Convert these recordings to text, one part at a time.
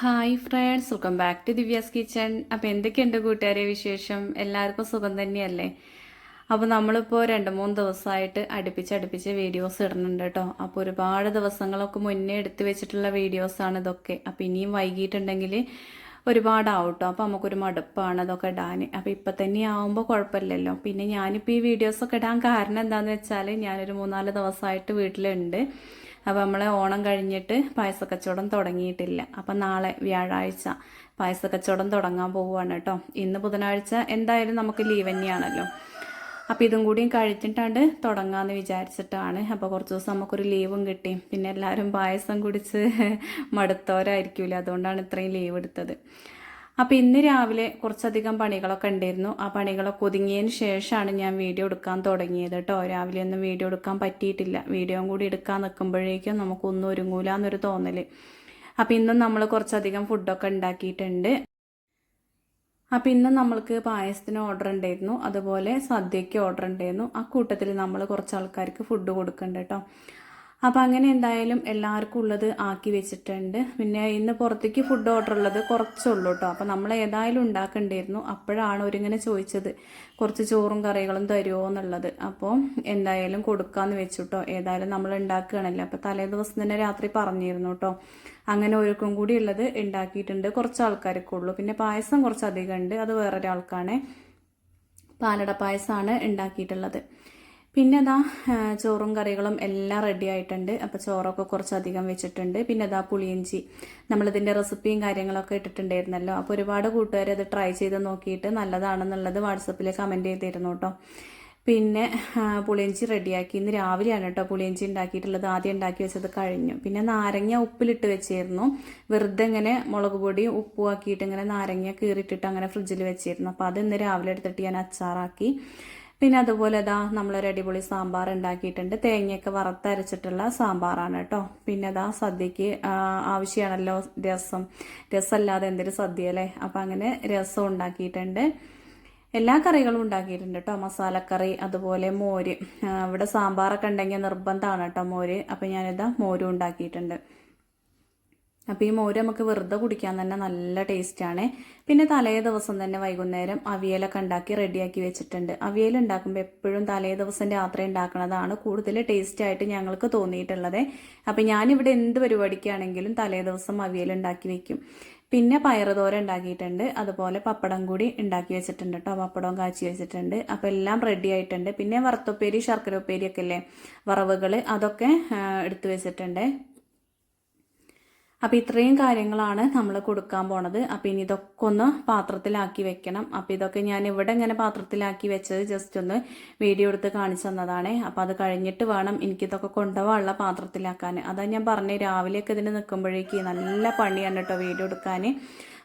Hi friends welcome back to Divya's kitchen അപ്പോൾ എന്തൊക്കെയുണ്ട് കൂട്ടുകാരെ വിശേഷം? എല്ലാവർക്കും സുഖം തന്നെയല്ലേ? അപ്പോൾ നമ്മളിപ്പോൾ രണ്ട് മൂന്ന് ദിവസമായിട്ട് അടുപ്പിച്ച് അടുപ്പിച്ച് വീഡിയോസ് ഇടുന്നുണ്ട് കേട്ടോ. അപ്പോൾ ഒരുപാട് ദിവസങ്ങളൊക്കെ മുന്നേ എടുത്തു വെച്ചിട്ടുള്ള വീഡിയോസാണ് ഇതൊക്കെ. അപ്പോൾ ഇനിയും വൈകിട്ടുണ്ടെങ്കിൽ ഒരുപാടാവും കേട്ടോ അപ്പോൾ നമുക്കൊരു മടുപ്പാണ് അതൊക്കെ ഇടാൻ അപ്പോൾ ഇപ്പം തന്നെ ആവുമ്പോൾ കുഴപ്പമില്ലല്ലോ. പിന്നെ ഞാനിപ്പോൾ ഈ വീഡിയോസൊക്കെ ഇടാൻ കാരണം എന്താണെന്ന് വെച്ചാൽ ഞാനൊരു മൂന്നാൽ ദിവസമായിട്ട് വീട്ടിലുണ്ട്. അപ്പോൾ നമ്മളെ ഓണം കഴിഞ്ഞിട്ട് പായസക്കച്ചവടം തുടങ്ങിയിട്ടില്ല. അപ്പം നാളെ വ്യാഴാഴ്ച പായസക്കച്ചവടം തുടങ്ങാൻ പോവുകയാണ് കേട്ടോ. ഇന്ന് ബുധനാഴ്ച എന്തായാലും നമുക്ക് ലീവ് തന്നെയാണല്ലോ. അപ്പോൾ ഇതും കൂടിയും കഴിച്ചിട്ടാണ്ട് തുടങ്ങാമെന്ന് വിചാരിച്ചിട്ടാണ്. അപ്പോൾ കുറച്ച് ദിവസം നമുക്കൊരു ലീവും കിട്ടി. പിന്നെ എല്ലാവരും പായസം കുടിച്ച് മടുത്തവരായിരിക്കില്ല അതുകൊണ്ടാണ് ഇത്രയും ലീവ് എടുത്തത്. അപ്പോൾ ഇന്ന് രാവിലെ കുറച്ചധികം പണികളൊക്കെ ഉണ്ടായിരുന്നു. ആ പണികളൊക്കെ ഒതുങ്ങിയതിന് ശേഷമാണ് ഞാൻ വീഡിയോ എടുക്കാൻ തുടങ്ങിയത് കേട്ടോ. രാവിലെ ഒന്നും വീഡിയോ എടുക്കാൻ പറ്റിയിട്ടില്ല. വീഡിയോയും കൂടി എടുക്കാൻ നിൽക്കുമ്പോഴേക്കും നമുക്കൊന്നും ഒരുങ്ങൂല എന്നൊരു തോന്നൽ അപ്പോൾ ഇന്നും നമ്മൾ കുറച്ചധികം ഫുഡൊക്കെ ഉണ്ടാക്കിയിട്ടുണ്ട്. അപ്പോൾ ഇന്ന് നമ്മൾക്ക് പായസത്തിന് ഓർഡർ ഉണ്ടായിരുന്നു. അതുപോലെ സദ്യയ്ക്ക് ഓർഡർ ഉണ്ടായിരുന്നു. ആ കൂട്ടത്തിൽ നമ്മൾ കുറച്ച് ആൾക്കാർക്ക് ഫുഡ് കൊടുക്കുന്നുണ്ട് കേട്ടോ. അപ്പോൾ അങ്ങനെ എന്തായാലും എല്ലാവർക്കും ഉള്ളത് ആക്കി വെച്ചിട്ടുണ്ട്. പിന്നെ ഇന്ന് പുറത്തേക്ക് ഫുഡ് ഓർഡർ ഉള്ളത് കുറച്ചുള്ളൂ കേട്ടോ അപ്പോൾ നമ്മൾ ഏതായാലും ഉണ്ടാക്കണ്ടായിരുന്നു. അപ്പോഴാണ് അവരിങ്ങനെ ചോദിച്ചത് കുറച്ച് ചോറും കറികളും തരുമോ എന്നുള്ളത്. അപ്പോൾ എന്തായാലും കൊടുക്കാമെന്ന് വെച്ചു കേട്ടോ ഏതായാലും നമ്മൾ ഉണ്ടാക്കുകയാണല്ലോ. അപ്പോൾ തലേ ദിവസം തന്നെ രാത്രി പറഞ്ഞിരുന്നു കേട്ടോ അങ്ങനെ ഒരുക്കും കൂടി ഉള്ളത് ഉണ്ടാക്കിയിട്ടുണ്ട് കുറച്ച് ആൾക്കാർക്കുള്ളൂ പിന്നെ പായസം കുറച്ച് അധികം ഉണ്ട്. അത് വേറൊരാൾക്കാണ് പാലട പായസമാണ് ഉണ്ടാക്കിയിട്ടുള്ളത്. പിന്നെ അതാ ചോറും കറികളും എല്ലാം റെഡി ആയിട്ടുണ്ട്. അപ്പോൾ ചോറൊക്കെ കുറച്ചധികം വെച്ചിട്ടുണ്ട്. പിന്നെ അതാ പുളിയിഞ്ചി നമ്മളിതിന്റെ റെസിപ്പിയും കാര്യങ്ങളൊക്കെ ഇട്ടിട്ടുണ്ടായിരുന്നല്ലോ. അപ്പോൾ ഒരുപാട് കൂട്ടുകാർ അത് ട്രൈ ചെയ്ത് നോക്കിയിട്ട് നല്ലതാണെന്നുള്ളത് വാട്സപ്പിൽ കമന്റ് ചെയ്തിരുന്നു കേട്ടോ പിന്നെ പുളിയഞ്ചി റെഡിയാക്കി ഇന്ന് രാവിലെയാണ് കേട്ടോ പുളിയഞ്ചി ഉണ്ടാക്കിയിട്ടുള്ളത്. ആദ്യം ഉണ്ടാക്കി വെച്ചത് കഴിഞ്ഞു. പിന്നെ നാരങ്ങ ഉപ്പിലിട്ട് വെച്ചിരുന്നു. വെറുതെ ഇങ്ങനെ മുളക് പൊടി ഉപ്പും ആക്കിയിട്ട് ഇങ്ങനെ നാരങ്ങ കീറിയിട്ടിട്ട് അങ്ങനെ ഫ്രിഡ്ജിൽ വെച്ചിരുന്നു. അപ്പോൾ അത് ഇന്ന് രാവിലെ എടുത്തിട്ട് ഞാൻ അച്ചാറാക്കി. പിന്നെ അതുപോലെ ഇതാ നമ്മളൊരു അടിപൊളി സാമ്പാർ ഉണ്ടാക്കിയിട്ടുണ്ട്. തേങ്ങയൊക്കെ വറുത്തരച്ചിട്ടുള്ള സാമ്പാറാണ് കേട്ടോ. പിന്നെ അതാ സദ്യക്ക് ആവശ്യമാണല്ലോ രസം. രസമല്ലാതെ എന്തൊരു സദ്യ അല്ലേ അപ്പം അങ്ങനെ രസം ഉണ്ടാക്കിയിട്ടുണ്ട്. എല്ലാ കറികളും ഉണ്ടാക്കിയിട്ടുണ്ട് കേട്ടോ. മസാലക്കറി അതുപോലെ മോര്. ഇവിടെ സാമ്പാറൊക്കെ ഉണ്ടെങ്കിൽ നിർബന്ധമാണ് കേട്ടോ മോര്. അപ്പം ഞാനിതാ മോരും ഉണ്ടാക്കിയിട്ടുണ്ട്. അപ്പോൾ ഈ മോര് നമുക്ക് വെറുതെ കുടിക്കാൻ തന്നെ നല്ല ടേസ്റ്റാണ് പിന്നെ തലേ ദിവസം തന്നെ വൈകുന്നേരം അവിയലൊക്കെ ഉണ്ടാക്കി റെഡിയാക്കി വെച്ചിട്ടുണ്ട്. അവിയൽ ഉണ്ടാക്കുമ്പോൾ എപ്പോഴും തലേ ദിവസം രാത്രി ഉണ്ടാക്കുന്നതാണ് കൂടുതൽ ടേസ്റ്റ് ആയിട്ട് ഞങ്ങൾക്ക് തോന്നിയിട്ടുള്ളത്. അപ്പോൾ ഞാനിവിടെ എന്ത് പരിപാടിക്കാണെങ്കിലും തലേ ദിവസം അവിയൽ ഉണ്ടാക്കി വെക്കും. പിന്നെ പയറുതോര ഉണ്ടാക്കിയിട്ടുണ്ട്. അതുപോലെ പപ്പടം കൂടി ഉണ്ടാക്കി വെച്ചിട്ടുണ്ട് കേട്ടോ പപ്പടവും കാച്ചി വെച്ചിട്ടുണ്ട്. അപ്പോൾ എല്ലാം റെഡി ആയിട്ടുണ്ട്. പിന്നെ വറുത്തുപ്പേരി ശർക്കര ഉപ്പേരി ഒക്കെ അല്ലേ വറവുകൾ അതൊക്കെ എടുത്തു വെച്ചിട്ടുണ്ട്. അപ്പോൾ ഇത്രയും കാര്യങ്ങളാണ് നമ്മൾ കൊടുക്കാൻ പോണത്. അപ്പോൾ ഇനി ഇതൊക്കെ ഒന്ന് പാത്രത്തിലാക്കി വെക്കണം. അപ്പോൾ ഇതൊക്കെ ഞാൻ ഇവിടെ ഇങ്ങനെ പാത്രത്തിലാക്കി വെച്ചത് ജസ്റ്റ് ഒന്ന് വീഡിയോ എടുത്ത് കാണിച്ചു തന്നതാണ്. അപ്പോൾ അത് കഴിഞ്ഞിട്ട് വേണം എനിക്കിതൊക്കെ കൊണ്ടുപോകാനുള്ള പാത്രത്തിലാക്കാൻ. അതാ ഞാൻ പറഞ്ഞത് രാവിലെയൊക്കെ ഇതിന് നിൽക്കുമ്പോഴേക്ക് നല്ല പണിയാണ് കേട്ടോ വീഡിയോ എടുക്കാൻ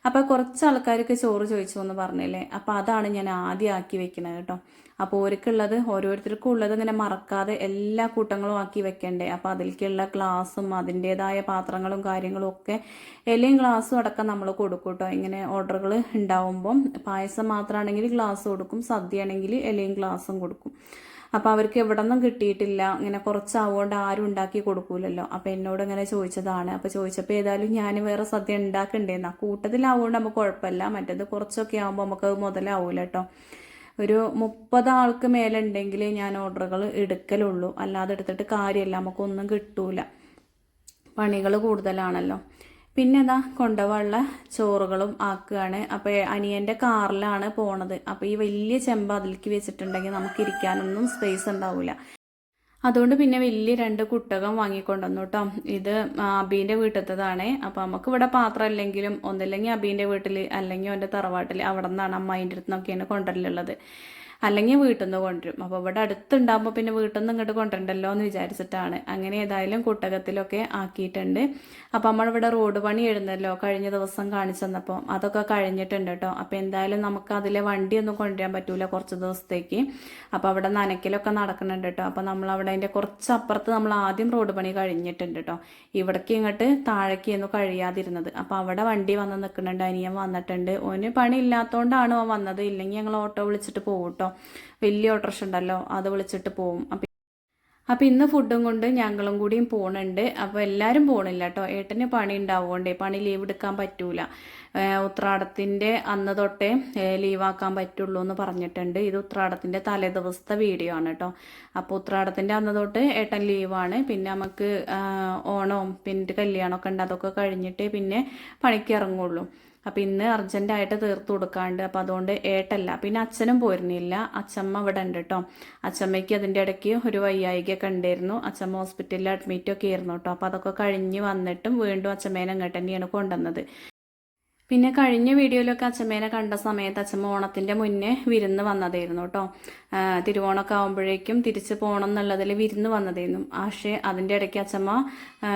അപ്പോൾ കുറച്ച് ആൾക്കാർക്ക് ചോറ് ചോദിച്ചു എന്ന് പറഞ്ഞില്ലേ? അപ്പോൾ അതാണ് ഞാൻ ആദ്യം ആക്കി വെക്കുന്നത് കേട്ടോ. അപ്പോൾ ഓർക്കുള്ളത് ഓരോരുത്തർക്കും ഉള്ളത് ഇങ്ങനെ മറക്കാതെ എല്ലാ കൂട്ടങ്ങളും ആക്കി വെക്കണ്ടേ? അപ്പോൾ അതിലേക്കുള്ള ഗ്ലാസും അതിന്റെതായ പാത്രങ്ങളും കാര്യങ്ങളും ഒക്കെ ഇലയും ഗ്ലാസ്സും അടക്കം നമ്മൾ കൊടുക്കും കേട്ടോ. ഇങ്ങനെ ഓർഡറുകൾ ഉണ്ടാവുമ്പം പായസം മാത്രമാണെങ്കിൽ ഗ്ലാസ് കൊടുക്കും സദ്യ ആണെങ്കിൽ ഇലയും ഗ്ലാസും കൊടുക്കും. അപ്പോൾ അവർക്ക് എവിടെ കിട്ടിയിട്ടില്ല. ഇങ്ങനെ കുറച്ചാവുകൊണ്ട് ആരും ഉണ്ടാക്കി കൊടുക്കൂലല്ലോ. അപ്പോൾ എന്നോട് ഇങ്ങനെ ചോദിച്ചതാണ്. അപ്പോൾ ചോദിച്ചപ്പോൾ ഏതായാലും ഞാൻ വേറെ സദ്യ ഉണ്ടാക്കണ്ടേന്നാ. കൂട്ടത്തിലാവുകൊണ്ട് നമുക്ക് കുഴപ്പമില്ല മറ്റേത് കുറച്ചൊക്കെ ആകുമ്പോൾ നമുക്ക് അത് മുതലാവൂല കേട്ടോ ഒരു മുപ്പത് ആൾക്ക് മേലെ ഉണ്ടെങ്കിൽ ഞാൻ ഓർഡറുകൾ എടുക്കലുള്ളൂ. അല്ലാതെ എടുത്തിട്ട് കാര്യമില്ല നമുക്കൊന്നും കിട്ടൂല. പണികൾ കൂടുതലാണല്ലോ. പിന്നെ എന്താ കൊണ്ടുപോകാനുള്ള ചോറുകളും ആക്കുകയാണ്. അപ്പോൾ അനിയന്റെ കാറിലാണ് പോണത്. അപ്പോൾ ഈ വലിയ ചെമ്പ് അതിലേക്ക് വെച്ചിട്ടുണ്ടെങ്കിൽ നമുക്ക് ഇരിക്കാനൊന്നും സ്പേസ് ഉണ്ടാവില്ല അതുകൊണ്ട് പിന്നെ വലിയ രണ്ട് കുട്ടകം വാങ്ങിക്കൊണ്ടുവന്നു കേട്ടോ. ഇത് അബീന്റെ വീട്ടിലത്തതാണ്. അപ്പോൾ നമുക്ക് ഇവിടെ പാത്രം അല്ലെങ്കിലും ഒന്നില്ലെങ്കിൽ അബീന്റെ വീട്ടിൽ അല്ലെങ്കിൽ അവന്റെ തറവാട്ടിൽ അവിടെ നിന്നാണ് അമ്മായിന്റെ അടുത്ത് അടുത്തുനിന്നൊക്കെയാണ് കൊണ്ടുവരലുള്ളത്. അല്ലെങ്കിൽ വീട്ടിൽ നിന്ന് കൊണ്ടുവരും. അപ്പോൾ ഇവിടെ അടുത്തുണ്ടാകുമ്പോൾ പിന്നെ വീട്ടിൽ നിന്ന് ഇങ്ങോട്ട് കൊണ്ടുവരണ്ടല്ലോ എന്ന് വിചാരിച്ചിട്ടാണ്. അങ്ങനെ ഏതായാലും കുട്ടകത്തിലൊക്കെ ആക്കിയിട്ടുണ്ട്. അപ്പോൾ നമ്മളിവിടെ റോഡ് പണി എഴുന്നല്ലോ കഴിഞ്ഞ ദിവസം കാണിച്ചു തന്നപ്പോൾ അതൊക്കെ കഴിഞ്ഞിട്ടുണ്ട് കേട്ടോ. അപ്പോൾ എന്തായാലും നമുക്ക് അതിലെ വണ്ടി ഒന്നും കൊണ്ടുവരാൻ പറ്റൂല കുറച്ച് ദിവസത്തേക്ക്. അപ്പോൾ അവിടെ നനയ്ക്കലൊക്കെ നടക്കുന്നുണ്ട് കേട്ടോ. അപ്പോൾ നമ്മൾ അവിടെ അതിന്റെ കുറച്ച് അപ്പുറത്ത് നമ്മൾ ആദ്യം റോഡ് പണി കഴിഞ്ഞിട്ടുണ്ട് കേട്ടോ. ഇവിടേക്ക് ഇങ്ങോട്ട് താഴേക്ക് ഒന്നും കഴിയാതിരുന്നത്. അപ്പോൾ അവിടെ വണ്ടി വന്ന് നിൽക്കുന്നുണ്ട്. അനിയൻ വന്നിട്ടുണ്ട്. ഓന് പണി ഇല്ലാത്തതുകൊണ്ടാണ് അവൻ വന്നത്. ഇല്ലെങ്കിൽ ഞങ്ങൾ ഓട്ടോ വിളിച്ചിട്ട് പോകും കേട്ടോ. വലിയ ഓട്ടോറിക്ഷ ഉണ്ടല്ലോ അത് വിളിച്ചിട്ട് പോവും. അപ്പം അപ്പോൾ ഇന്ന് ഫുഡും കൊണ്ട് ഞങ്ങളും കൂടിയും പോണുണ്ട്. അപ്പോൾ എല്ലാവരും പോണില്ല കേട്ടോ ഏട്ടന് പണി ഉണ്ടാവുകൊണ്ടേ പണി ലീവ് എടുക്കാൻ പറ്റൂല. ഉത്രാടത്തിന്റെ അന്ന് തൊട്ടേ ലീവാക്കാൻ പറ്റുള്ളൂ എന്ന് പറഞ്ഞിട്ടുണ്ട്. ഇത് ഉത്രാടത്തിന്റെ തലേ ദിവസത്തെ വീഡിയോ ആണ് കേട്ടോ അപ്പോൾ ഉത്രാടത്തിന്റെ അന്ന് തൊട്ട് ഏട്ടൻ ലീവാണ് പിന്നെ നമുക്ക് ഓണവും പിന്നെ കല്യാണമൊക്കെ ഉണ്ട്. അതൊക്കെ കഴിഞ്ഞിട്ട് പിന്നെ പണിക്ക് ഇറങ്ങുള്ളൂ. അപ്പം ഇന്ന് അർജന്റായിട്ട് തീർത്ത് കൊടുക്കാണ്ട്. അപ്പം അതുകൊണ്ട് ഏട്ടല്ല. പിന്നെ അച്ഛനും പോയിരുന്നില്ല അച്ഛമ്മ ഇവിടെ ഉണ്ട് കേട്ടോ അച്ഛമ്മയ്ക്ക് അതിന്റെ ഇടയ്ക്ക് ഒരു വയ്യായികയൊക്കെ ഉണ്ടായിരുന്നു. അച്ഛമ്മ ഹോസ്പിറ്റലിൽ അഡ്മിറ്റൊക്കെ ആയിരുന്നു കേട്ടോ അപ്പോൾ അതൊക്കെ കഴിഞ്ഞ് വന്നിട്ടും വീണ്ടും അച്ഛമ്മേനെ അങ്ങോട്ട് തന്നെയാണ് കൊണ്ടുവന്നത്. പിന്നെ കഴിഞ്ഞ വീഡിയോയിലൊക്കെ അച്ഛമ്മേനെ കണ്ട സമയത്ത് അച്ഛമ്മ ഓണത്തിന്റെ മുന്നേ വിരുന്ന് വന്നതായിരുന്നു കേട്ടോ. തിരുവോണമൊക്കെ ആകുമ്പോഴേക്കും തിരിച്ച് പോകണം എന്നുള്ളതിൽ വിരുന്ന് വന്നതായിരുന്നു. പക്ഷേ അതിന്റെ ഇടയ്ക്ക് അച്ഛമ്മ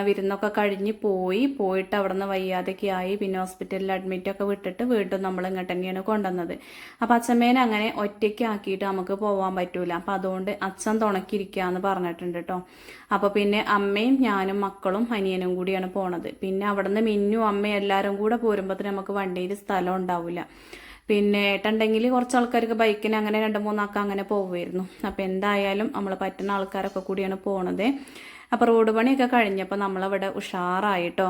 വിരുന്നൊക്കെ കഴിഞ്ഞ് പോയി. പോയിട്ട് അവിടെ നിന്ന് വയ്യാതൊക്കെ ആയി. പിന്നെ ഹോസ്പിറ്റലിൽ അഡ്മിറ്റൊക്കെ വിട്ടിട്ട് വീണ്ടും നമ്മൾ ഇങ്ങോട്ട് തന്നെയാണ് കൊണ്ടുവന്നത്. അപ്പോൾ അച്ഛമ്മേനെ അങ്ങനെ ഒറ്റയ്ക്ക് ആക്കിയിട്ട് നമുക്ക് പോകാൻ പറ്റൂല. അപ്പോൾ അതുകൊണ്ട് അച്ഛൻ തുണക്കിയിരിക്കാന്ന് പറഞ്ഞിട്ടുണ്ട് കേട്ടോ. അപ്പോൾ പിന്നെ അമ്മയും ഞാനും മക്കളും അനിയനും കൂടിയാണ് പോണത്. പിന്നെ അവിടുന്ന് മിന്നും അമ്മയും എല്ലാവരും കൂടെ പോരുമ്പോൾ നമുക്ക് വണ്ടിയിൽ സ്ഥലം ഉണ്ടാവില്ല പിന്നെ ഏട്ടുണ്ടെങ്കിൽ കുറച്ച് ആൾക്കാർക്ക് ബൈക്കിന് അങ്ങനെ രണ്ട് മൂന്നാൾക്ക് അങ്ങനെ പോകുമായിരുന്നു അപ്പോൾ എന്തായാലും നമ്മൾ പറ്റുന്ന ആൾക്കാരൊക്കെ കൂടിയാണ് പോണത്. അപ്പോൾ റോഡ് പണിയൊക്കെ കഴിഞ്ഞപ്പോൾ നമ്മളവിടെ ഉഷാറായിട്ടോ.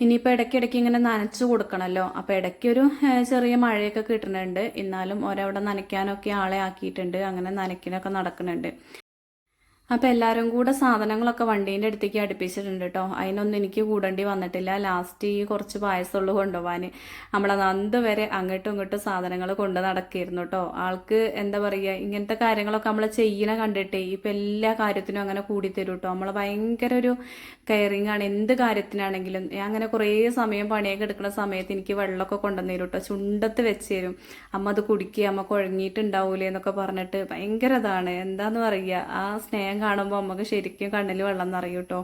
ഇനിയിപ്പോൾ ഇടയ്ക്കിടയ്ക്ക് ഇങ്ങനെ നനച്ചു കൊടുക്കണമല്ലോ അപ്പോൾ ഇടയ്ക്കൊരു ചെറിയ മഴയൊക്കെ കിട്ടുന്നുണ്ട്. എന്നാലും ഒരവിടെ നനയ്ക്കാനൊക്കെ ആളെ ആക്കിയിട്ടുണ്ട്. അങ്ങനെ നനയ്ക്കാനൊക്കെ നടക്കുന്നുണ്ട്. അപ്പോൾ എല്ലാവരും കൂടെ സാധനങ്ങളൊക്കെ വണ്ടീന്റെ അടുത്തേക്ക് അടുപ്പിച്ചിട്ടുണ്ട് കേട്ടോ അതിനൊന്നും എനിക്ക് കൂടേണ്ടി വന്നിട്ടില്ല. ലാസ്റ്റ് ഈ കുറച്ച് പായസമുള്ളൂ കൊണ്ടുപോകാൻ നമ്മളെ നന്ദ വരെ അങ്ങോട്ടും ഇങ്ങോട്ടും സാധനങ്ങൾ കൊണ്ട് നടക്കിയിരുന്നു കേട്ടോ ആൾക്ക് എന്താ പറയുക ഇങ്ങനത്തെ കാര്യങ്ങളൊക്കെ നമ്മൾ ചെയ്യണ കണ്ടിട്ടേ ഇപ്പം എല്ലാ കാര്യത്തിനും അങ്ങനെ കൂടി തരും കേട്ടോ നമ്മൾ ഭയങ്കര ഒരു കെയറിങ് ആണ്. എന്ത് കാര്യത്തിനാണെങ്കിലും ഞാൻ അങ്ങനെ കുറേ സമയം പണിയൊക്കെ എടുക്കുന്ന സമയത്ത് എനിക്ക് വെള്ളമൊക്കെ കൊണ്ടുവന്നു തരും കേട്ടോ ചുണ്ടത്ത് വെച്ച് തരും. അമ്മ അത് കുടിക്കുക അമ്മ കുഴങ്ങിയിട്ടുണ്ടാവൂലേ എന്നൊക്കെ പറഞ്ഞിട്ട് ഭയങ്കര ഇതാണ്. എന്താന്ന് പറയുക ആ സ്നേഹം കാണുമ്പോൾ നമുക്ക് ശരിക്കും കണ്ണിൽ വെള്ളം നിറയും കേട്ടോ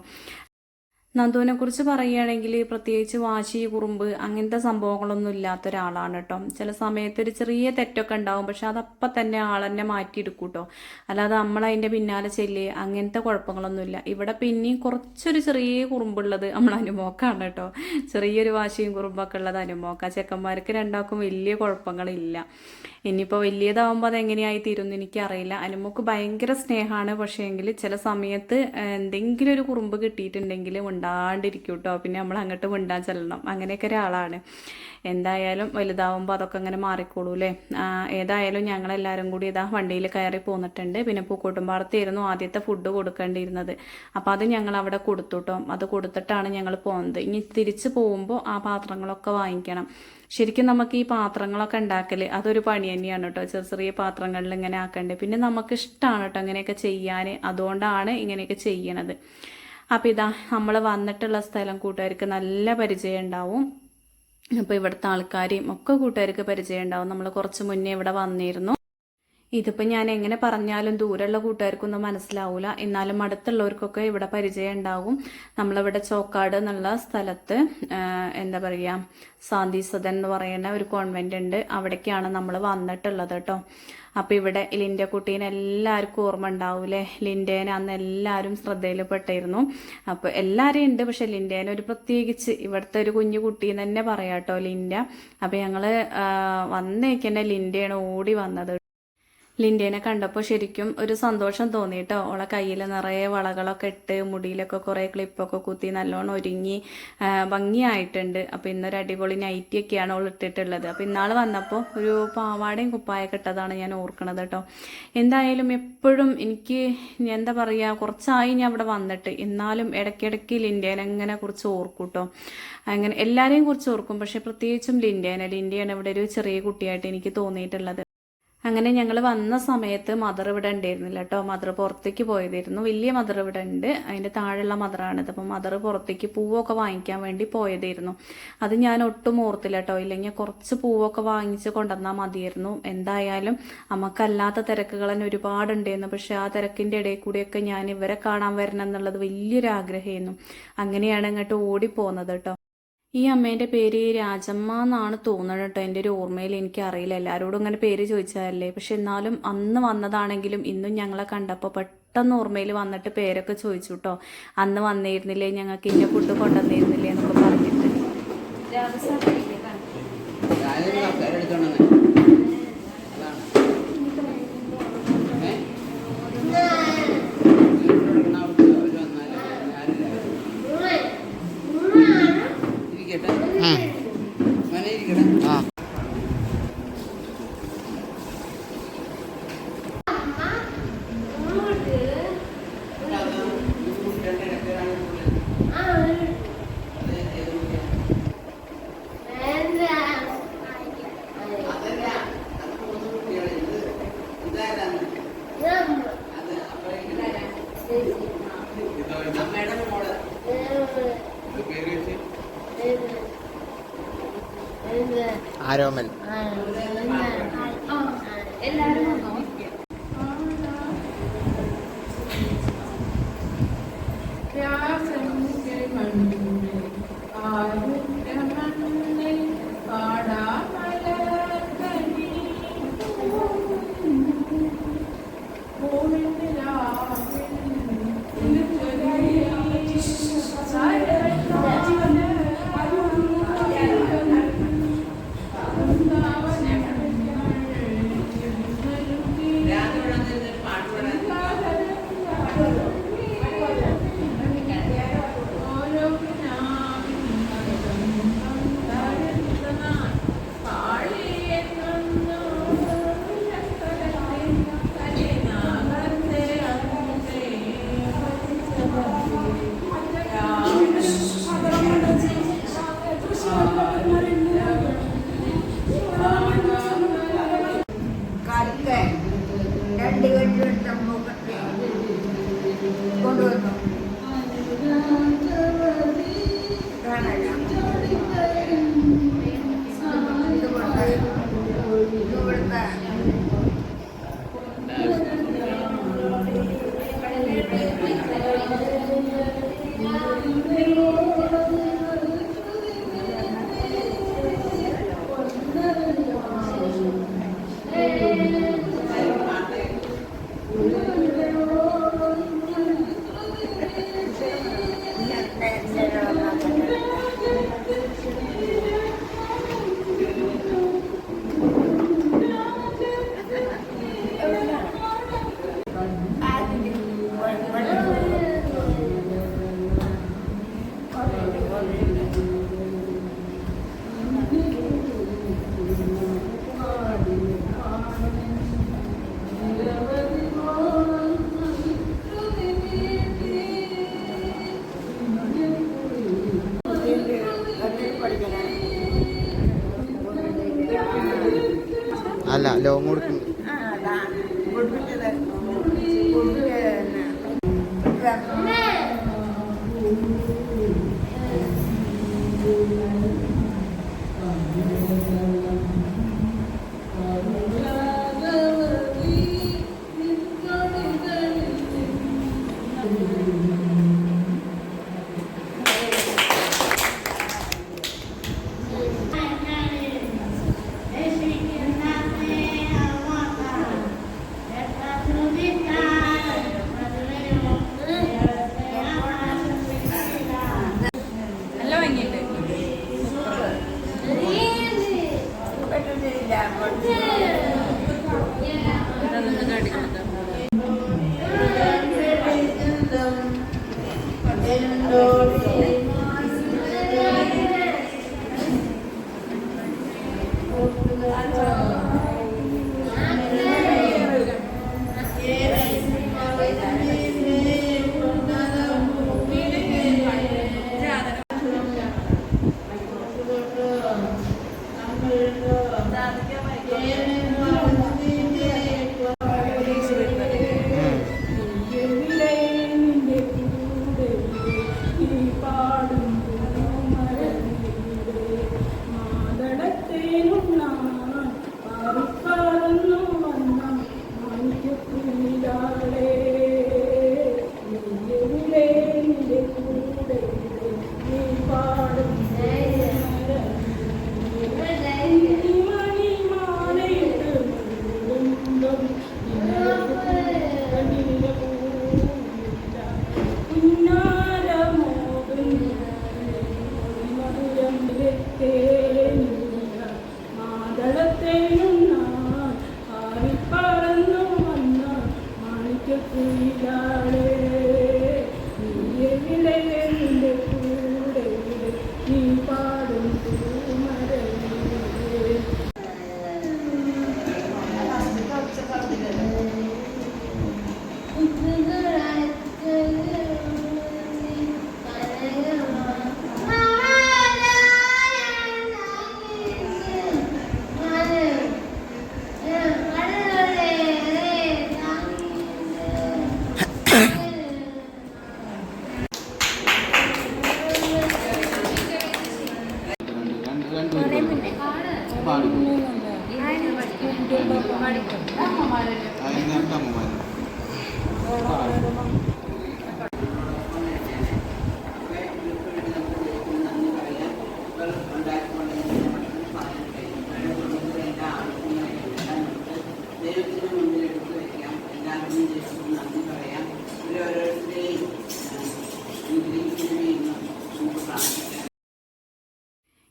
നന്ദുവിനെ കുറിച്ച് പറയുകയാണെങ്കിൽ പ്രത്യേകിച്ച് വാശി കുറുമ്പ് അങ്ങനത്തെ സംഭവങ്ങളൊന്നും ഇല്ലാത്ത ഒരാളാണ് കേട്ടോ ചില സമയത്ത് ഒരു ചെറിയ തെറ്റൊക്കെ ഉണ്ടാവും പക്ഷെ അതപ്പം തന്നെ ആളെന്നെ മാറ്റിയെടുക്കും കേട്ടോ അല്ലാതെ നമ്മൾ അതിന്റെ പിന്നാലെ ചെല്ല് അങ്ങനത്തെ കുഴപ്പങ്ങളൊന്നുമില്ല ഇവിടെ പിന്നെയും കുറച്ചൊരു ചെറിയ കുറുമ്പുള്ളത് നമ്മൾ അനുമോക്കാണ് കേട്ടോ ചെറിയൊരു വാശിയും കുറുമ്പൊക്കെ ഉള്ളത് അനുമോക്ക. ചെക്കന്മാർക്ക് രണ്ടാൾക്കും വലിയ കുഴപ്പങ്ങളില്ല. ഇനിയിപ്പോൾ വലിയതാവുമ്പോൾ അത് എങ്ങനെയായി തീരുമെന്ന് എനിക്കറിയില്ല. അനുമുക്ക് ഭയങ്കര സ്നേഹമാണ് പക്ഷേ എങ്കിൽ ചില സമയത്ത് എന്തെങ്കിലും ഒരു കുറുമ്പ് കിട്ടിയിട്ടുണ്ടെങ്കിൽ ഉണ്ടാണ്ടിരിക്കും കേട്ടോ പിന്നെ നമ്മൾ അങ്ങോട്ട് മിണ്ടാൻ ചെല്ലണം. അങ്ങനെയൊക്കെ ഒരാളാണ്. എന്തായാലും വലുതാവുമ്പോൾ അതൊക്കെ അങ്ങനെ മാറിക്കോളൂ അല്ലേ ഏതായാലും ഞങ്ങളെല്ലാവരും കൂടി ഇതാ വണ്ടിയിൽ കയറി പോന്നിട്ടുണ്ട്. പിന്നെ പൂക്കോട്ടുംപാടത്തായിരുന്നു ആദ്യത്തെ ഫുഡ് കൊടുക്കേണ്ടിയിരുന്നത്. അപ്പോൾ അത് ഞങ്ങൾ അവിടെ കൊടുത്തുട്ടോ. അത് കൊടുത്തിട്ടാണ് ഞങ്ങൾ പോകുന്നത് ഇനി തിരിച്ച് പോകുമ്പോൾ ആ പാത്രങ്ങളൊക്കെ വാങ്ങിക്കണം. ശരിക്കും നമുക്ക് ഈ പാത്രങ്ങളൊക്കെ ഉണ്ടാക്കൽ അതൊരു പണി തന്നെയാണ് കേട്ടോ ചെറിയ ചെറിയ പാത്രങ്ങളിൽ ഇങ്ങനെ ആക്കേണ്ടത് പിന്നെ നമുക്ക് ഇഷ്ടമാണ് കേട്ടോ ഇങ്ങനെയൊക്കെ ചെയ്യാൻ അതുകൊണ്ടാണ് ഇങ്ങനെയൊക്കെ ചെയ്യണത്. അപ്പോൾ ഇതാ നമ്മൾ വന്നിട്ടുള്ള സ്ഥലം കൂട്ടുകാർക്ക് നല്ല പരിചയം ഉണ്ടാവും. അപ്പോൾ ഇവിടുത്തെ ആൾക്കാരെയും ഒക്കെ കൂട്ടുകാർക്ക് പരിചയം ഉണ്ടാവും. നമ്മൾ കുറച്ച് മുന്നേ ഇവിടെ വന്നിരുന്നു. ഇതിപ്പോൾ ഞാൻ എങ്ങനെ പറഞ്ഞാലും ദൂരെയുള്ള കൂട്ടുകാർക്കൊന്നും മനസ്സിലാവൂല. എന്നാലും അടുത്തുള്ളവർക്കൊക്കെ ഇവിടെ പരിചയം ഉണ്ടാവും. നമ്മളിവിടെ ചോക്കാട് എന്നുള്ള സ്ഥലത്ത് എന്താ പറയുക സാന്തിസദൻ എന്ന് പറയുന്ന ഒരു കോൺവെന്റ് ഉണ്ട്. അവിടേക്കാണ് നമ്മൾ വന്നിട്ടുള്ളത് കേട്ടോ അപ്പോൾ ഇവിടെ ലിന്റെ കുട്ടീനെ എല്ലാവർക്കും ഓർമ്മ ഉണ്ടാവൂലേ? ലിൻഡേനെ അന്ന് എല്ലാവരും ശ്രദ്ധയിൽപ്പെട്ടിരുന്നു. അപ്പോൾ എല്ലാവരെയും ഉണ്ട് പക്ഷെ ലിൻഡേനെ ഒരു പ്രത്യേകിച്ച് ഇവിടുത്തെ ഒരു കുഞ്ഞു കുട്ടി തന്നെ പറയാം കേട്ടോ ലിൻഡ. അപ്പോൾ ഞങ്ങൾ വന്നേക്കന്നെ ലിൻഡയാണ് ഓടി വന്നത് ലിൻഡേനെ കണ്ടപ്പോൾ ശരിക്കും ഒരു സന്തോഷം തോന്നിയിട്ടോ. ഓളെ കയ്യിൽ നിറയെ വളകളൊക്കെ ഇട്ട് മുടിയിലൊക്കെ കുറേ ക്ലിപ്പൊക്കെ കുത്തി നല്ലോണം ഒരുങ്ങി ഭംഗിയായിട്ടുണ്ട്. അപ്പോൾ ഇന്നൊരു അടിപൊളി നൈറ്റിയൊക്കെയാണ് ഓൾ ഇട്ടിട്ടുള്ളത്. അപ്പോൾ ഇന്നാൾ വന്നപ്പോൾ ഒരു പാവാടയും കുപ്പായൊക്കെ ഇട്ടതാണ് ഞാൻ ഓർക്കണത് കേട്ടോ. എന്തായാലും എപ്പോഴും എനിക്ക് എന്താ പറയുക കുറച്ചായി ഞാൻ അവിടെ വന്നിട്ട്. എന്നാലും ഇടയ്ക്കിടയ്ക്ക് ലിൻഡേനെ ഇങ്ങനെ കുറിച്ച് ഓർക്കും കേട്ടോ. അങ്ങനെ എല്ലാവരെയും കുറിച്ച് ഓർക്കും. പക്ഷേ പ്രത്യേകിച്ചും ലിൻഡേനെ. ലിൻഡയാണ് ഇവിടെ ഒരു ചെറിയ കുട്ടിയായിട്ട് എനിക്ക് തോന്നിയിട്ടുള്ളത്. അങ്ങനെ ഞങ്ങൾ വന്ന സമയത്ത് മദർ ഇവിടെ ഉണ്ടായിരുന്നില്ല കേട്ടോ മദർ പുറത്തേക്ക് പോയതായിരുന്നു. വലിയ മദർ ഇവിടെ ഉണ്ട്. അതിന്റെ താഴെയുള്ള മദറാണിത് അപ്പം മദർ പുറത്തേക്ക് പൂവൊക്കെ വാങ്ങിക്കാൻ വേണ്ടി പോയതായിരുന്നു. അത് ഞാൻ ഒട്ടും ഓർത്തില്ല കേട്ടോ ഇല്ലെങ്കിൽ കുറച്ച് പൂവൊക്കെ വാങ്ങിച്ച് കൊണ്ടുവന്നാൽ മതിയായിരുന്നു. എന്തായാലും നമുക്കല്ലാത്ത തിരക്കുകൾ തന്നെ ഒരുപാടുണ്ടായിരുന്നു. പക്ഷെ ആ തിരക്കിന്റെ ഇടയിൽ കൂടിയൊക്കെ ഞാൻ ഇവരെ കാണാൻ വരണം എന്നുള്ളത് വലിയൊരു ആഗ്രഹമായിരുന്നു. അങ്ങനെയാണ് ഇങ്ങോട്ട് ഓടിപ്പോകുന്നത് കേട്ടോ ഈ അമ്മേന്റെ പേര് രാജമ്മ എന്നാണ് തോന്നുന്നത് കേട്ടോ. എന്റെ ഒരു ഓർമ്മയിൽ എനിക്ക് അറിയില്ല എല്ലാവരോടും അങ്ങനെ പേര് ചോദിച്ചതല്ലേ പക്ഷെ എന്നാലും അന്ന് വന്നതാണെങ്കിലും ഇന്നും ഞങ്ങളെ കണ്ടപ്പോൾ പെട്ടെന്ന് ഓർമ്മയിൽ വന്നിട്ട് പേരൊക്കെ ചോദിച്ചു കേട്ടോ അന്ന് വന്നിരുന്നില്ലേ? ഞങ്ങൾക്ക് ഇന്ന ഫുഡ് കൊണ്ടുവന്നിരുന്നില്ലേ എന്നൊക്കെ പറഞ്ഞിട്ട്. I don't അല്ല ലോങ് കൊടുക്കും പാടും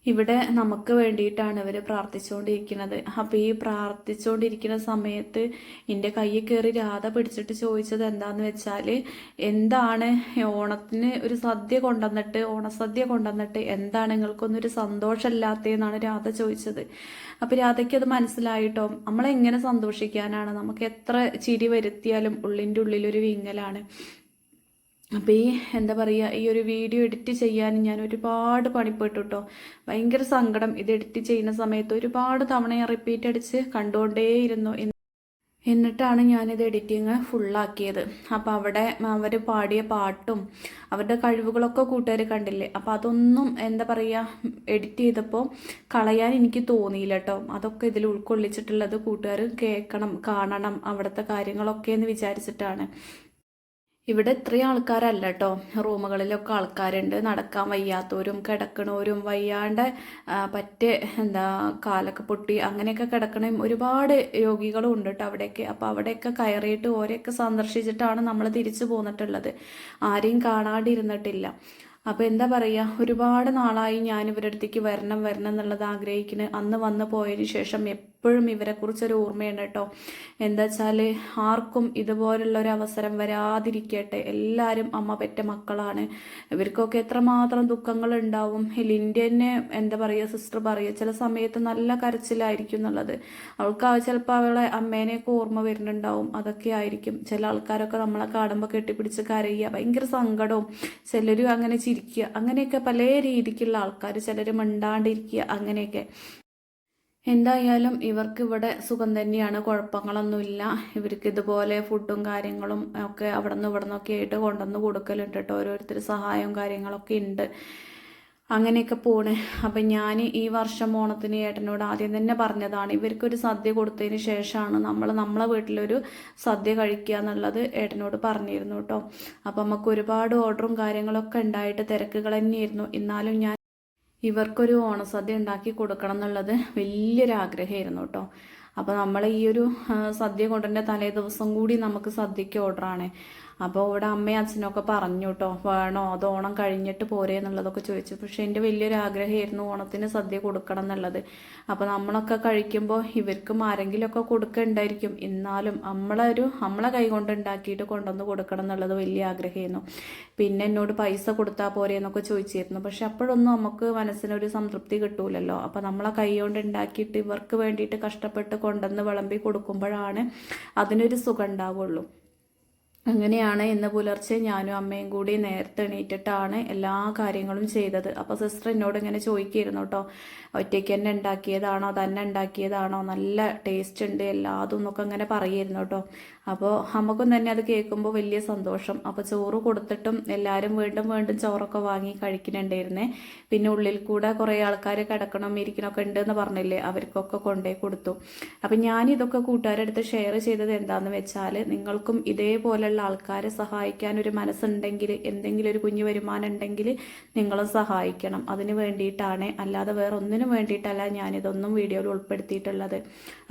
ഇവിടെ നമുക്ക് വേണ്ടിയിട്ടാണ് ഇവർ പ്രാർത്ഥിച്ചുകൊണ്ടിരിക്കുന്നത് അപ്പോൾ ഈ പ്രാർത്ഥിച്ചുകൊണ്ടിരിക്കുന്ന സമയത്ത് എന്റെ കയ്യിൽ കയറി രാധ പിടിച്ചിട്ട് ചോദിച്ചത് എന്താണെന്ന് വെച്ചാൽ എന്താണ് ഓണത്തിന് ഒരു സദ്യ കൊണ്ടുവന്നിട്ട് ഓണസദ്യ കൊണ്ടുവന്നിട്ട് എന്താണ് നിങ്ങൾക്കൊന്നൊരു സന്തോഷമില്ലാത്തതെന്നാണ് രാധ ചോദിച്ചത്. അപ്പോൾ രാധയ്ക്ക് അത് മനസ്സിലായിട്ടോ? നമ്മളെങ്ങനെ സന്തോഷിക്കാനാണ്? നമുക്ക് എത്ര ചിരി വരുത്തിയാലും ഉള്ളിന്റെ ഉള്ളിലൊരു വിങ്ങലാണ്. അപ്പോൾ ഈ എന്താ പറയുക ഈ ഒരു വീഡിയോ എഡിറ്റ് ചെയ്യാൻ ഞാൻ ഒരുപാട് പണിപ്പെട്ടു കേട്ടോ ഭയങ്കര സങ്കടം. ഇത് എഡിറ്റ് ചെയ്യുന്ന സമയത്ത് ഒരുപാട് തവണ ഞാൻ റിപ്പീറ്റ് അടിച്ച് കണ്ടുകൊണ്ടേയിരുന്നു എന്ന് എന്നിട്ടാണ് ഞാനിത് എഡിറ്റിങ് ഫുള്ളാക്കിയത് അപ്പോൾ അവിടെ അവർ പാടിയ പാട്ടും അവരുടെ കഴിവുകളൊക്കെ കൂട്ടുകാർ കണ്ടില്ലേ? അപ്പോൾ അതൊന്നും എന്താ പറയുക എഡിറ്റ് ചെയ്തപ്പോൾ കളയാൻ എനിക്ക് തോന്നിയില്ല കേട്ടോ അതൊക്കെ ഇതിൽ ഉൾക്കൊള്ളിച്ചിട്ടുള്ളത് കൂട്ടുകാർ കേൾക്കണം കാണണം അവിടുത്തെ കാര്യങ്ങളൊക്കെ എന്ന് വിചാരിച്ചിട്ടാണ്. ഇവിടെ ഇത്രയും ആൾക്കാരല്ല കേട്ടോ റൂമുകളിലൊക്കെ ആൾക്കാരുണ്ട്. നടക്കാൻ വയ്യാത്തവരും കിടക്കണവരും വയ്യാണ്ട് പറ്റേ എന്താ കാലൊക്കെ പൊട്ടി അങ്ങനെയൊക്കെ കിടക്കണ ഒരുപാട് രോഗികളും ഉണ്ട് കേട്ടോ അവിടെയൊക്കെ. അപ്പോൾ അവിടെയൊക്കെ കയറിയിട്ട് ഓരെയൊക്കെ സന്ദർശിച്ചിട്ടാണ് നമ്മൾ തിരിച്ചു പോന്നിട്ടുള്ളത്. ആരെയും കാണാണ്ടിരുന്നിട്ടില്ല. അപ്പോൾ എന്താ പറയുക ഒരുപാട് നാളായി ഞാൻ ഇവരുടെ അടുത്തേക്ക് വരണം വരണം എന്നുള്ളത് ആഗ്രഹിക്കുന്നത് അന്ന് വന്നു പോയതിന് ശേഷം എപ്പോഴും ഇവരെക്കുറിച്ചൊരു ഓർമ്മയുണ്ട് കേട്ടോ. എന്താ വെച്ചാൽ ആർക്കും ഇതുപോലുള്ള ഒരു അവസരം വരാതിരിക്കട്ടെ. എല്ലാവരും അമ്മ പെറ്റ മക്കളാണ്. ഇവർക്കൊക്കെ എത്രമാത്രം ദുഃഖങ്ങൾ ഉണ്ടാവും ലിന്റെ എന്താ പറയുക സിസ്റ്റർ പറയുക ചില സമയത്ത് നല്ല കരച്ചിലായിരിക്കും എന്നുള്ളത്. അവൾക്ക് ചിലപ്പോൾ അവളെ അമ്മേനെയൊക്കെ ഓർമ്മ വരുന്നുണ്ടാവും. അതൊക്കെ ആയിരിക്കും. ചില ആൾക്കാരൊക്കെ നമ്മളെ കാണുമ്പോൾ കെട്ടിപ്പിടിച്ച് കരയുക ഭയങ്കര സങ്കടവും. ചിലരും അങ്ങനെ ചിരിക്കുക. അങ്ങനെയൊക്കെ പല രീതിക്കുള്ള ആൾക്കാർ ചിലർ മിണ്ടാണ്ടിരിക്കുക അങ്ങനെയൊക്കെ. എന്തായാലും ഇവർക്ക് ഇവിടെ സുഖം തന്നെയാണ്. കുഴപ്പങ്ങളൊന്നുമില്ല. ഇവർക്ക് ഇതുപോലെ ഫുഡും കാര്യങ്ങളും ഒക്കെ അവിടെ നിന്ന് ഇവിടെ നിന്നൊക്കെ ആയിട്ട് കൊണ്ടുവന്ന് കൊടുക്കലുണ്ട് കേട്ടോ. ഓരോരുത്തർ സഹായവും കാര്യങ്ങളൊക്കെ ഉണ്ട്. അങ്ങനെയൊക്കെ പോണ്. അപ്പം ഞാൻ ഈ വർഷം ഓണത്തിന് ഏട്ടനോട് ആദ്യം തന്നെ പറഞ്ഞതാണ് ഇവർക്കൊരു സദ്യ കൊടുത്തതിന് ശേഷമാണ് നമ്മൾ നമ്മളെ വീട്ടിലൊരു സദ്യ കഴിക്കുക എന്നുള്ളത് ഏട്ടനോട് പറഞ്ഞിരുന്നു കേട്ടോ. അപ്പം നമുക്ക് ഒരുപാട് ഓർഡറും കാര്യങ്ങളൊക്കെ ഉണ്ടായിട്ട് തിരക്കുകൾ തന്നെയായിരുന്നു. എന്നാലും ഞാൻ ഇവർക്കൊരു ഓണസദ്യ ഉണ്ടാക്കി കൊടുക്കണം എന്നുള്ളത് വലിയൊരു ആഗ്രഹമായിരുന്നു കേട്ടോ. അപ്പോൾ നമ്മൾ ഈ ഒരു സദ്യ കൊണ്ടുതന്നെ തലേ ദിവസം കൂടി നമുക്ക് സദ്യക്ക് ഓർഡറാണ് അപ്പോൾ ഇവിടെ അമ്മയും അച്ഛനൊക്കെ പറഞ്ഞു കേട്ടോ വേണോ? അത് ഓണം കഴിഞ്ഞിട്ട് പോരേ എന്നുള്ളതൊക്കെ ചോദിച്ചു. പക്ഷേ എന്റെ വലിയൊരു ആഗ്രഹമായിരുന്നു ഓണത്തിന് സദ്യ കൊടുക്കണം എന്നുള്ളത്. അപ്പോൾ നമ്മളൊക്കെ കഴിക്കുമ്പോൾ ഇവർക്കും ആരെങ്കിലുമൊക്കെ കൊടുക്കണ്ടായിരിക്കും. എന്നാലും നമ്മളൊരു നമ്മളെ കൈ കൊണ്ട് ഉണ്ടാക്കിയിട്ട് കൊണ്ടുവന്ന് കൊടുക്കണം എന്നുള്ളത് വലിയ ആഗ്രഹമായിരുന്നു. പിന്നെ എന്നോട് പൈസ കൊടുത്താൽ പോരേ എന്നൊക്കെ ചോദിച്ചിരുന്നു. പക്ഷെ അപ്പോഴൊന്നും നമുക്ക് മനസ്സിനൊരു സംതൃപ്തി കിട്ടൂലല്ലോ. അപ്പോൾ നമ്മളെ കൈ കൊണ്ട് ഉണ്ടാക്കിയിട്ട് ഇവർക്ക് വേണ്ടിയിട്ട് കഷ്ടപ്പെട്ട് കൊണ്ടുവന്ന് വിളമ്പി കൊടുക്കുമ്പോഴാണ് അതിനൊരു സുഖം ഉണ്ടാവുള്ളൂ. അങ്ങനെയാണ് ഇന്ന് പുലർച്ചെ ഞാനും അമ്മയും കൂടി നേരത്തെ എണീറ്റിട്ടാണ് എല്ലാ കാര്യങ്ങളും ചെയ്തത്. അപ്പോൾ സിസ്റ്റർ എന്നോട് ഇങ്ങനെ ചോദിക്കായിരുന്നു കേട്ടോ ഒറ്റയ്ക്ക് തന്നെ ഉണ്ടാക്കിയതാണോ? തന്നെ ഉണ്ടാക്കിയതാണോ? നല്ല ടേസ്റ്റ് ഉണ്ട്. എല്ലാതും എന്നൊക്കെ അങ്ങനെ പറയായിരുന്നു കേട്ടോ അപ്പോൾ നമുക്കും തന്നെ അത് കേൾക്കുമ്പോൾ വലിയ സന്തോഷം. അപ്പോൾ ചോറ് കൊടുത്തിട്ടും എല്ലാവരും വീണ്ടും വീണ്ടും ചോറൊക്കെ വാങ്ങി കഴിക്കുന്നുണ്ടായിരുന്നേ. പിന്നെ ഉള്ളിൽ കൂടെ കുറേ ആൾക്കാർ കിടക്കണം ഇരിക്കണമൊക്കെ ഉണ്ടെന്ന് പറഞ്ഞില്ലേ അവർക്കൊക്കെ കൊണ്ടേ കൊടുത്തു. അപ്പം ഞാൻ ഇതൊക്കെ കൂട്ടുകാരെടുത്ത് ഷെയർ ചെയ്തത് എന്താണെന്ന് വെച്ചാൽ നിങ്ങൾക്കും ഇതേപോലെയുള്ള ആൾക്കാരെ സഹായിക്കാൻ ഒരു മനസ്സുണ്ടെങ്കിൽ എന്തെങ്കിലും ഒരു കുഞ്ഞു വരുമാനം ഉണ്ടെങ്കിൽ നിങ്ങളും സഹായിക്കണം. അതിന് വേണ്ടിയിട്ടാണ്. അല്ലാതെ വേറെ ഒന്നിനും വേണ്ടിയിട്ടല്ല ഞാനിതൊന്നും വീഡിയോയിൽ ഉൾപ്പെടുത്തിയിട്ടുള്ളത്.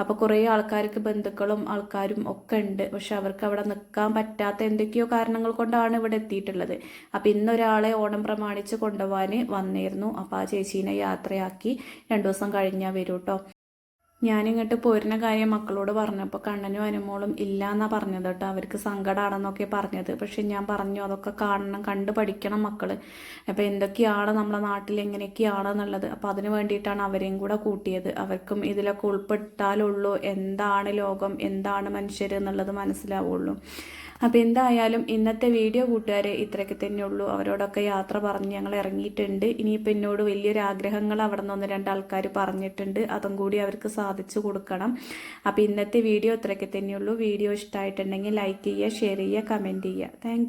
അപ്പോൾ കുറേ ആൾക്കാർക്ക് ബന്ധുക്കളും ആൾക്കാരും ഒക്കെ ഉണ്ട്. പക്ഷെ അവർക്ക് അവിടെ നിൽക്കാൻ പറ്റാത്ത എന്തൊക്കെയോ കാരണങ്ങൾ കൊണ്ടാണ് ഇവിടെ എത്തിയിട്ടുള്ളത്. അപ്പം ഇന്നൊരാളെ ഓണം പ്രമാണിച്ച് കൊണ്ടുപോകാൻ വന്നിരുന്നു. അപ്പോൾ ആ ചേച്ചീനെ യാത്രയാക്കി രണ്ടു ദിവസം കഴിഞ്ഞാൽ വരൂ കേട്ടോ ഞാനിങ്ങോട്ട് പോരുന്ന കാര്യം മക്കളോട് പറഞ്ഞപ്പോൾ കണ്ണനും അനുമോളും ഇല്ല എന്നാണ് പറഞ്ഞത് കേട്ടോ. അവർക്ക് സങ്കടമാണെന്നൊക്കെ പറഞ്ഞത്. പക്ഷെ ഞാൻ പറഞ്ഞു അതൊക്കെ കാണണം കണ്ട് പഠിക്കണം മക്കൾ അപ്പോൾ എന്തൊക്കെയാണ് നമ്മുടെ നാട്ടിൽ എങ്ങനെയൊക്കെയാണ് എന്നുള്ളത് അപ്പോൾ അതിന് വേണ്ടിയിട്ടാണ് അവരെയും കൂടെ കൂട്ടിയത്. അവർക്കും ഇതിലൊക്കെ ഉൾപ്പെട്ടാലുള്ളൂ. എന്താണ് ലോകം? എന്താണ് മനുഷ്യർ എന്നുള്ളത് മനസ്സിലാവുള്ളൂ. അപ്പോൾ എന്തായാലും ഇന്നത്തെ വീഡിയോ കൂട്ടുകാരെ ഇത്രയൊക്കെ തന്നെ ഉള്ളൂ. അവരോടൊക്കെ യാത്ര പറഞ്ഞ് ഞങ്ങൾ ഇറങ്ങിയിട്ടുണ്ട്. ഇനിയിപ്പോൾ എന്നോട് വലിയൊരു ആഗ്രഹങ്ങൾ അവിടെ നിന്ന് ഒന്ന് പറഞ്ഞിട്ടുണ്ട്. അതും കൂടി അവർക്ക് സാധിച്ചു കൊടുക്കണം. അപ്പോൾ ഇന്നത്തെ വീഡിയോ ഇത്രയൊക്കെ തന്നെയുള്ളൂ വീഡിയോ ഇഷ്ടമായിട്ടുണ്ടെങ്കിൽ ലൈക്ക് ചെയ്യുക ഷെയർ ചെയ്യുക കമന്റ് ചെയ്യുക. താങ്ക്